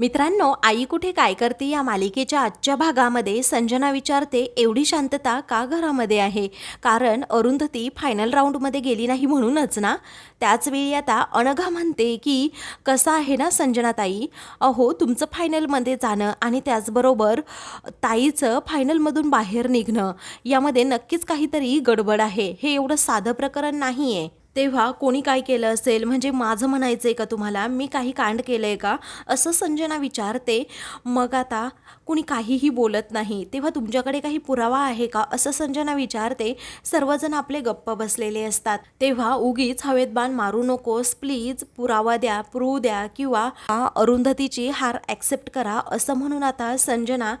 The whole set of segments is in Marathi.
मित्रांनो आई कुठे काय करते या मालिकेच्या आजच्या भागामध्ये संजना विचारते एवढी शांतता का घरामध्ये आहे? कारण अरुंधती फायनल राऊंडमध्ये गेली नाही म्हणूनच ना? त्याचवेळी आता अनघा म्हणते की कसं आहे ना संजना ताई? अहो तुमचं फायनलमध्ये जाणं आणि त्याचबरोबर ताईचं फायनलमधून बाहेर निघणं यामध्ये नक्कीच काहीतरी गडबड आहे. हे एवढं साधं प्रकरण नाही आहे तेव्हा कोणी काय केलं असेल? म्हणजे माझं म्हणायचं आहे का तुम्हाला? मी काही कांड केलं आहे का? असं संजना विचारते. मग आता कुणी काहीही बोलत नाही. तेव्हा तुमच्याकडे काही पुरावा आहे का? असं संजना विचारते. सर्वजण आपले गप्प बसलेले असतात. तेव्हा उगीच हवेत बाण मारू नकोस. प्लीज पुरावा द्या प्रू द्या किंवा अरुंधतीची हार ॲक्सेप्ट करा असं म्हणून आता संजना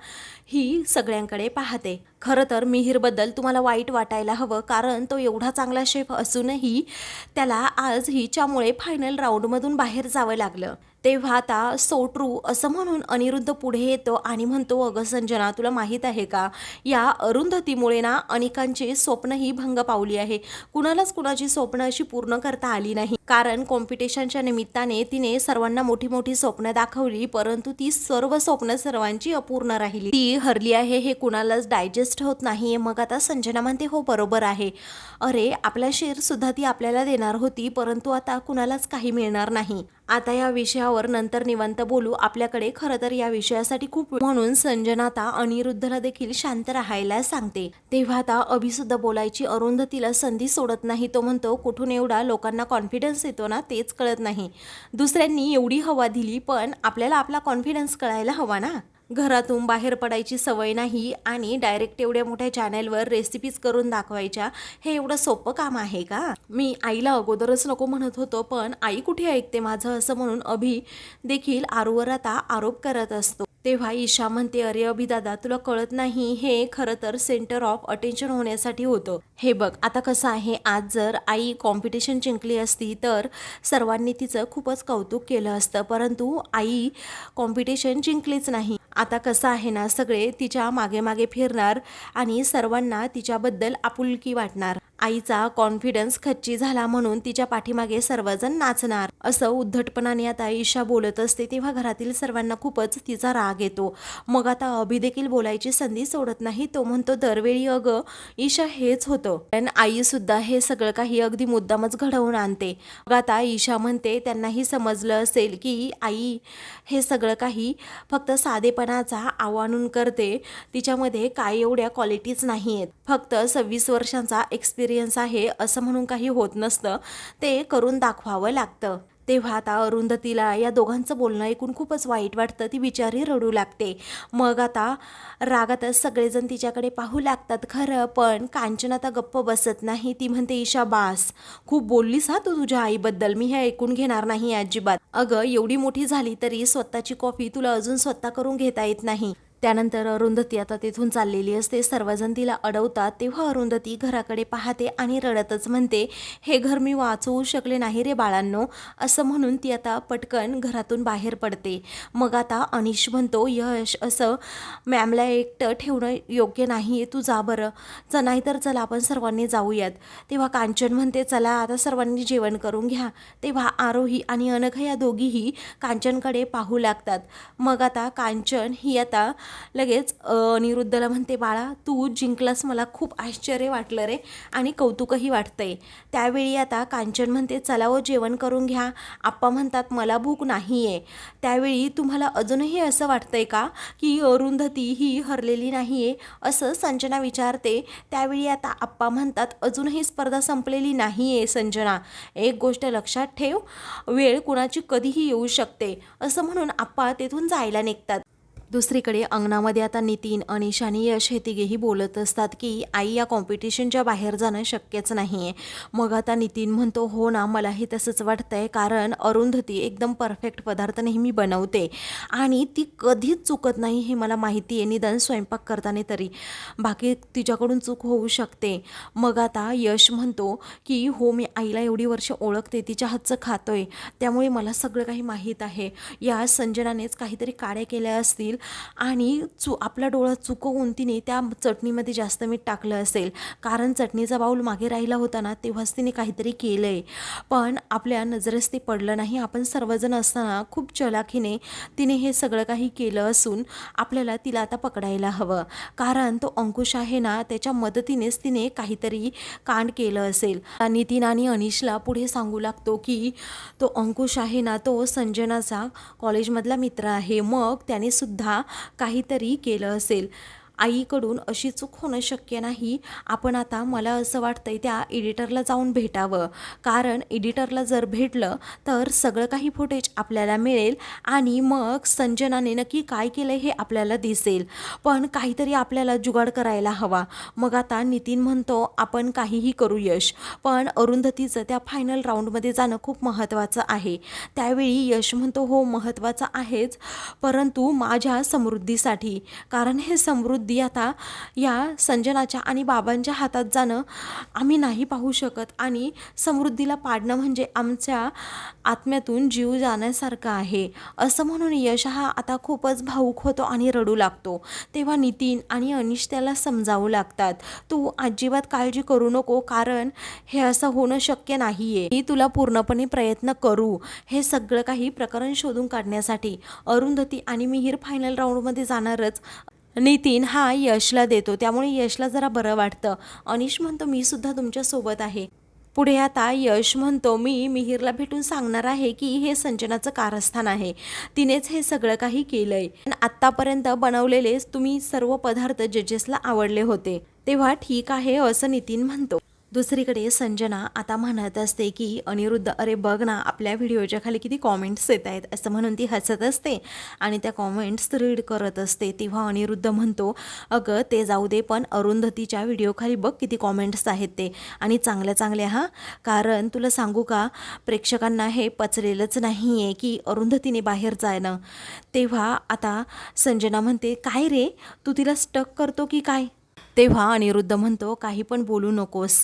ही सगळ्यांकडे पाहते. खरं तर मिहीरबद्दल तुम्हाला वाईट वाटायला हवं कारण तो एवढा चांगला शेफ असूनही त्याला आज हिच्यामुळे फायनल राऊंडमधून बाहेर जावं लागलं. तेव्हा आता सो ट्रू असं म्हणून अनिरुद्ध पुढे येतो आणि म्हणतो अगं संजना तुला माहीत आहे का? या अरुंधतीमुळे ना अनेकांची स्वप्न ही भंग पावली आहे. कुणालाच कुणाची स्वप्न अशी पूर्ण करता आली नाही. कारण कॉम्पिटिशनच्या निमित्ताने तिने सर्वांना मोठी मोठी स्वप्न दाखवली परंतु ती सर्व स्वप्न सर्वांची अपूर्ण राहिली. ती हरली आहे हे कुणालाच डायजेस्ट होत नाही मग आता संजना म्हणते हो बरोबर आहे. अरे आपला शेअर सुद्धा ती आपल्याला देणार होती परंतु आता कुणालाच काही मिळणार नाही. आता या विषयावर नंतर निवांत बोलू. आपल्याकडे खरं तर या विषयासाठी खूप म्हणून संजना आता अनिरुद्धला देखील शांत राहायला सांगते. तेव्हा आता अभिसुद्धा बोलायची अरुंधतीला संधी सोडत नाही. तो म्हणतो कुठून एवढा लोकांना कॉन्फिडन्स येतो ना तेच कळत नाही. दुसऱ्यांनी एवढी हवा दिली पण आपल्याला आपला कॉन्फिडन्स कळायला हवा ना? घरातून बाहेर पडायची सवय नाही आणि डायरेक्ट एवढ्या मोठ्या चॅनलवर रेसिपीज करून दाखवायच्या हे एवढं सोपं काम आहे का? मी आईला अगोदरच नको म्हणत होतो पण आई कुठे ऐकते माझं असं म्हणून अभि देखील आरूवर आता आरोप करत असतो. तेव्हा ईशा म्हणते अरे अभिदादा तुला कळत नाही हे खरं तर सेंटर ऑफ अटेन्शन होण्यासाठी होतं. हे बघ आता कसं आहे आज जर आई कॉम्पिटिशन जिंकली असती तर सर्वांनी तिचं खूपच कौतुक केलं असतं परंतु आई कॉम्पिटिशन जिंकलीच नाही. आता कसं आहे ना सगळे तिच्यामागे मागे फिरणार आणि सर्वांना तिच्याबद्दल आपुलकी वाटणार. आईचा कॉन्फिडन्स खच्ची झाला म्हणून तिच्या पाठीमागे सर्वजण नाचणार. असं उद्धटपणाने आता ईशा बोलत असते तेव्हा घरातील सर्वांना खूपच तिचा राग येतो. मग आता अभि देखील बोलायची संधी सोडत नाही तो म्हणतो दरवेळी अगं ईशा हेच होतं. पण आईसुद्धा हे सगळं काही अगदी मुद्दामच घडवून आणते. मग आता ईशा म्हणते त्यांनाही समजलं असेल की आई हे सगळं काही फक्त साधेपणाचा आव्हानून करते. तिच्यामध्ये काय एवढ्या क्वालिटीज नाही आहेत फक्त सव्वीस वर्षांचा एक्सपिरियन्स आहे असं म्हणून काही होत नसतं. ते करून दाखवावं लागतं. तेव्हा आता अरुंधतीला या दोघांचं बोलणं ऐकून खूपच वाईट वाटतं. ती बिचारी रडू लागते. मग आता रागातच सगळेजण तिच्याकडे पाहू लागतात खरं पण कांचन आता गप्प बसत नाही. ती म्हणते ईशा बास खूप बोललीस हा तू तुझ्या आईबद्दल. मी हे ऐकून घेणार नाही अजिबात. अगं एवढी मोठी झाली तरी स्वतःची कॉफी तुला अजून स्वतः करून घेता येत नाही. त्यानंतर अरुंधती आता तिथून चाललेली असते. सर्वजण तिला अडवतात. तेव्हा अरुंधती घराकडे पाहते आणि रडतच म्हणते हे घर मी वाचवू शकले नाही रे बाळांनो. असं म्हणून ती आता पटकन घरातून बाहेर पडते. मग आता अनिश म्हणतो यश असं मॅमला एकटं ठेवणं योग्य नाही आहे. तू जा बरं. च नाहीतर चला आपण सर्वांनी जाऊयात. तेव्हा कांचन म्हणते चला आता सर्वांनी जेवण करून घ्या. तेव्हा आरोही आणि अनघ या दोघीही कांचनकडे पाहू लागतात. मग आता कांचन ही आता लगेच निरुद्धला अनिरुद्धला म्हणते बाळा तू जिंकलास मला खूप आश्चर्य वाटलं रे आणि कौतुकही वाटतंय. त्यावेळी आता कांचन म्हणते चला व जेवण करून घ्या. आप्पा म्हणतात मला भूक नाही आहे त्यावेळी तुम्हाला अजूनही असं वाटतंय का की अरुंधती ही हरलेली नाही आहे असं संजना विचारते. त्यावेळी आता आप्पा म्हणतात अजूनही स्पर्धा संपलेली नाही आहे संजना. एक गोष्ट लक्षात ठेव. वेळ कुणाची कधीही येऊ शकते. असं म्हणून आप्पा तेथून जायला निघतात. दुसरीकडे अंगणामध्ये आता नितीन अनिश आणि यश हे तिघेही बोलत असतात की आई या कॉम्पिटिशनच्या बाहेर जाणं शक्यच नाही आहे मग आता नितीन म्हणतो हो ना मलाही तसंच वाटतंय कारण अरुंधती एकदम परफेक्ट पदार्थ नेहमी बनवते आणि ती कधीच चुकत नाही हे मला माहिती आहे निदान स्वयंपाक करताना तरी. बाकी तिच्याकडून चूक होऊ शकते. मग आता यश म्हणतो की हो मी आईला एवढी वर्ष ओळखते तिच्या हातचं खातोय त्यामुळे मला सगळं काही माहीत आहे. या संजनानेच काहीतरी काड्या केल्या असतील आणि चु आपला डोळा चुकवून तिने त्या चटणीमध्ये जास्त मीठ टाकलं असेल. कारण चटणीचा बाऊल मागे राहिला होता ना तेव्हाच तिने काहीतरी केलं आहे पण आपल्या नजरेस ते पडलं नाही. आपण सर्वजण असताना खूप चलाखीने तिने हे सगळं काही केलं असून आपल्याला तिला आता पकडायला हवं. कारण तो अंकुश आहे ना त्याच्या मदतीनेच तिने काहीतरी कांड केलं असेल. नितीन आणि अनिशला पुढे सांगू लागतो की तो अंकुश आहे ना तो संजनाचा कॉलेजमधला मित्र आहे. मग त्याने सुद्धा काहीतरी केलं असेल. आईकडून अशी चूक होणं शक्य नाही. आपण आता मला असं वाटतंय त्या एडिटरला जाऊन भेटावं. कारण एडिटरला जर भेटलं तर सगळं काही फुटेज आपल्याला मिळेल आणि मग संजनाने नक्की काय केलं हे आपल्याला दिसेल. पण काहीतरी आपल्याला जुगाड करायला हवा. मग आता नितीन म्हणतो आपण काहीही करू यश. पण अरुंधतीचं त्या फायनल राऊंडमध्ये जाणं खूप महत्त्वाचं आहे. त्यावेळी यश म्हणतो हो महत्त्वाचं आहेच. परंतु माझ्या समृद्धीसाठी. कारण हे समृद्धी आता या संजनाच्या आणि बाबांच्या हातात जाणं आम्ही नाही पाहू शकत आणि समृद्धीला पाडणं म्हणजे आमच्या आत्म्यातून जीव जाण्यासारखं आहे. असं म्हणून यश हा आता खूपच भाऊक होतो आणि रडू लागतो. तेव्हा नितीन आणि अनिश त्याला समजावू लागतात. तू अजिबात काळजी करू नको कारण हे असं होणं शक्य नाही आहे मी तुला पूर्णपणे प्रयत्न करू. हे सगळं काही प्रकरण शोधून काढण्यासाठी. अरुंधती आणि मिहीर फायनल राऊंडमध्ये जाणारच. नितीन हा यशला देतो. त्यामुळे यशला जरा बरं वाटतं. अनिश म्हणतो मी सुद्धा तुमच्यासोबत आहे. पुढे आता यश म्हणतो मी मिहीरला भेटून सांगणार आहे की हे संजनाचं कारस्थान आहे. तिनेच हे सगळं काही केलंय. पण आत्तापर्यंत बनवलेले तुम्ही सर्व पदार्थ जजेसला आवडले होते तेव्हा ठीक आहे असं नितीन म्हणतो. दुसरीकडे संजना आता म्हणत असते की अनिरुद्ध अरे बघ ना आपल्या व्हिडिओच्या खाली किती कॉमेंट्स येत आहेत असं म्हणून ती हसत असते. आणि त्या कॉमेंट्स रीड करत असते. तेव्हा अनिरुद्ध म्हणतो अगं ते जाऊ दे पण अरुंधतीच्या व्हिडिओखाली बघ किती कॉमेंट्स आहेत ते. आणि चांगल्या चांगल्या हां. कारण तुला सांगू का प्रेक्षकांना हे पचलेलंच नाही आहे की अरुंधतीने बाहेर जाणं. तेव्हा आता संजना म्हणते काय रे? तू तिला स्टक करतो की काय? तेव्हा अनिरुद्ध म्हणतो काही पण बोलू नकोस.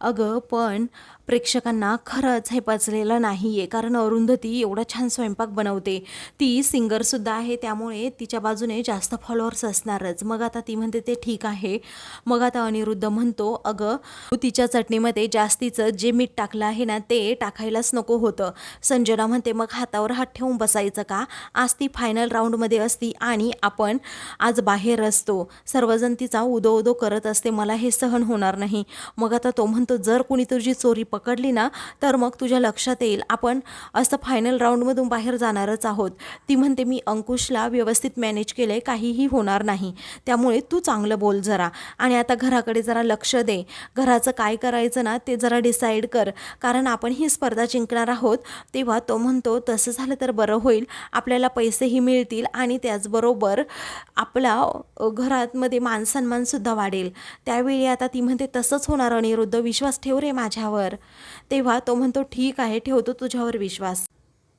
अगं पण प्रेक्षकांना खरंच हे पचलेलं नाही आहे कारण अरुंधती एवढा छान स्वयंपाक बनवते. ती सिंगरसुद्धा आहे त्यामुळे तिच्या बाजूने जास्त फॉलोअर्स असणारच. मग आता ती म्हणते ते ठीक आहे. मग आता अनिरुद्ध म्हणतो अगं तिच्या चटणीमध्ये जास्तीचं जे मीठ टाकलं आहे ना ते टाकायलाच नको होतं. संजना म्हणते मग हातावर हात ठेवून बसायचं का? आज ती फायनल राऊंडमध्ये असती आणि आपण आज बाहेर असतो. सर्वजण तिचा उदो उदो तो करत असते मला हे सहन होणार नाही. मग आता तो म्हणतो जर कुणी तुझी चोरी पकडली ना तर मग तुझ्या लक्षात येईल. आपण असं फायनल राऊंडमधून बाहेर जाणारच आहोत. ती म्हणते मी अंकुशला व्यवस्थित मॅनेज केलं आहे काहीही होणार नाही. त्यामुळे तू चांगलं बोल जरा. आणि आता घराकडे जरा लक्ष दे. घराचं काय करायचं ना ते जरा डिसाईड कर. कारण आपण ही स्पर्धा जिंकणार आहोत. तेव्हा तो म्हणतो तसं झालं तर बरं होईल. आपल्याला पैसेही मिळतील आणि त्याचबरोबर आपला घरातमध्ये मानसन्मानसुद्धा वाढेल. त्यावेळी आता ती म्हणते तसंच होणार अनिरुद्ध विश्वास ठेव रे माझ्यावर. तेव्हा तो म्हणतो ठीक आहे ठेवतो तुझ्यावर विश्वास.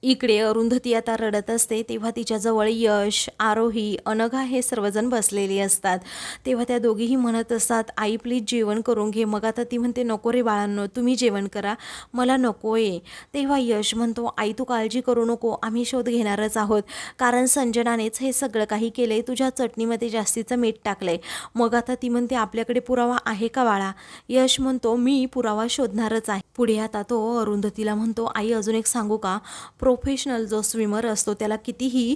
इकडे अरुंधती आता रडत असते तेव्हा तिच्याजवळ यश आरोही अनघा हे सर्वजण बसलेले असतात. तेव्हा त्या दोघीही म्हणत असतात आई प्लीज जेवण करून घे. मग आता ती म्हणते नको रे बाळांनो तुम्ही जेवण करा. मला नको आहे तेव्हा यश म्हणतो आई तू काळजी करू नको. आम्ही शोध घेणारच आहोत. कारण संजनानेच हे सगळं काही केलं आहे तुझ्या चटणीमध्ये जास्तीचं मीठ टाकलं आहे मग आता ती म्हणते आपल्याकडे पुरावा आहे का बाळा? यश म्हणतो मी पुरावा शोधणारच आहे. पुढे आता तो अरुंधतीला म्हणतो आई अजून एक सांगू का? प्रो प्रोफेशनल जो स्विमर असतो त्याला कितीही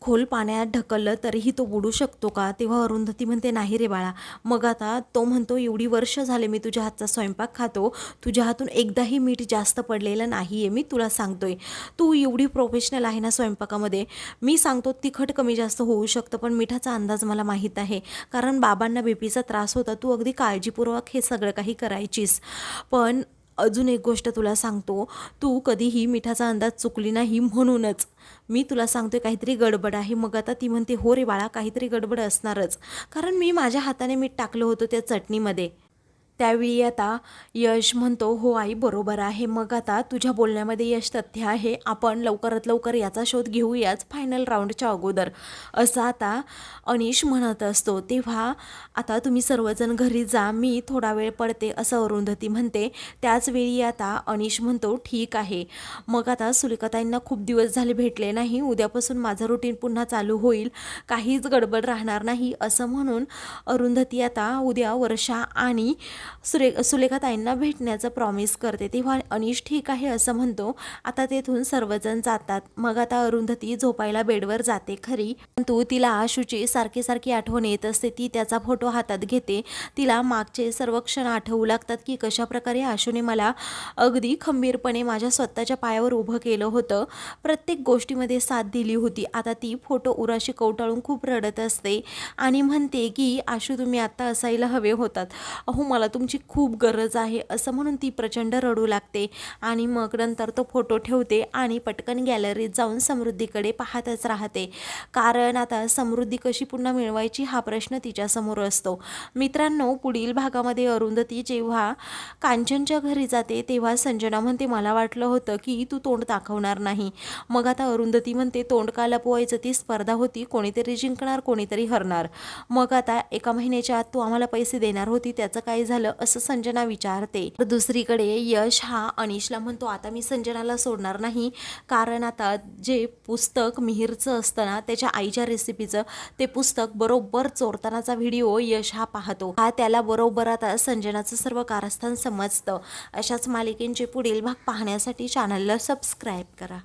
खोल पाण्यात ढकललं तरीही तो बुडू शकतो का? तेव्हा अरुंधती म्हणते नाही रे बाळा मग आता तो म्हणतो एवढी वर्ष झाले मी तुझ्या हातचा स्वयंपाक खातो तुझ्या हातून एकदाही मीठ जास्त पडलेलं नाही आहे मी तुला सांगतोय. तू एवढी प्रोफेशनल आहे ना स्वयंपाकामध्ये मी सांगतो तिखट कमी जास्त होऊ शकतं पण मिठाचा अंदाज मला माहीत आहे. कारण बाबांना बीपीचा त्रास होता तू अगदी काळजीपूर्वक हे सगळं काही करायचीस. पण अजून एक गोष्ट तुला सांगतो. तू कधीही मिठाचा अंदाज चुकली नाही म्हणूनच. मी तुला सांगतोय काहीतरी गडबड आहे. मग आता ती म्हणते हो रे बाळा काहीतरी गडबड असणारच. कारण मी माझ्या हाताने मीठ टाकलं होतं त्या चटणीमध्ये. त्यावेळी आता यश म्हणतो हो आई बरोबर आहे. मग आता तुझ्या बोलण्यामध्ये यश तथ्य आहे. आपण लवकरात लवकर याचा शोध घेऊयाच फायनल राऊंडच्या अगोदर. असं आता अनिश म्हणत असतो. तेव्हा आता तुम्ही सर्वजण घरी जा मी थोडा वेळ पडते असं अरुंधती म्हणते. त्याचवेळी आता अनिश म्हणतो ठीक आहे. मग आता सुलिकाताईंना खूप दिवस झाले भेटले नाही. उद्यापासून माझं रुटीन पुन्हा चालू होईल. काहीच गडबड राहणार नाही. असं म्हणून अरुंधती आता उद्या वर्षा आणि सुरे सुलेखाताईंना भेटण्याचं प्रॉमिस करते. तेव्हा अनिश ठीक आहे असं म्हणतो. आता तेथून सर्वजण जातात. मग आता अरुंधती झोपायला बेडवर जाते. खरी. परंतु तिला आशूची सारखी सारखी आठवण येत असते. ती त्याचा फोटो हातात घेते. तिला मागचे सर्व क्षण आठवू लागतात की कशा प्रकारे आशूने मला अगदी खंबीरपणे माझ्या स्वतःच्या पायावर उभं केलं होतं. प्रत्येक गोष्टीमध्ये साथ दिली होती. आता ती फोटो उराशी कवटाळून खूप रडत असते आणि म्हणते की आशू तुम्ही आत्ता असायला हवे होतात. अहो मला तुमची खूप गरज आहे असं म्हणून ती प्रचंड रडू लागते. आणि मग नंतर तो फोटो ठेवते आणि पटकन गॅलरीत जाऊन समृद्धीकडे पाहतच राहते. कारण आता समृद्धी कशी पुन्हा मिळवायची हा प्रश्न तिच्यासमोर असतो. मित्रांनो पुढील भागामध्ये अरुंधती जेव्हा कांचनच्या घरी जाते तेव्हा संजना म्हणते मला वाटलं होतं की तू तोंड दाखवणार नाही. मग आता अरुंधती म्हणते तोंड का लपवायचं? ती स्पर्धा होती कोणीतरी जिंकणार कोणीतरी हरणार. मग आता एका महिन्याच्या आत तू आम्हाला पैसे देणार होती त्याचं काय झालं? झालं असं संजना विचारते. तर दुसरीकडे यश हा अनिशला म्हणतो आता मी संजनाला सोडणार नाही. कारण आता जे पुस्तक मिहीरचं असतं ना त्याच्या आईच्या रेसिपीचं ते पुस्तक बरोबर चोरतानाचा व्हिडिओ यश हा पाहतो. हा त्याला बरोबर आता संजनाचं सर्व कारस्थान समजतं. अशाच मालिकेंचे पुढील भाग पाहण्यासाठी चॅनलला सबस्क्राईब करा.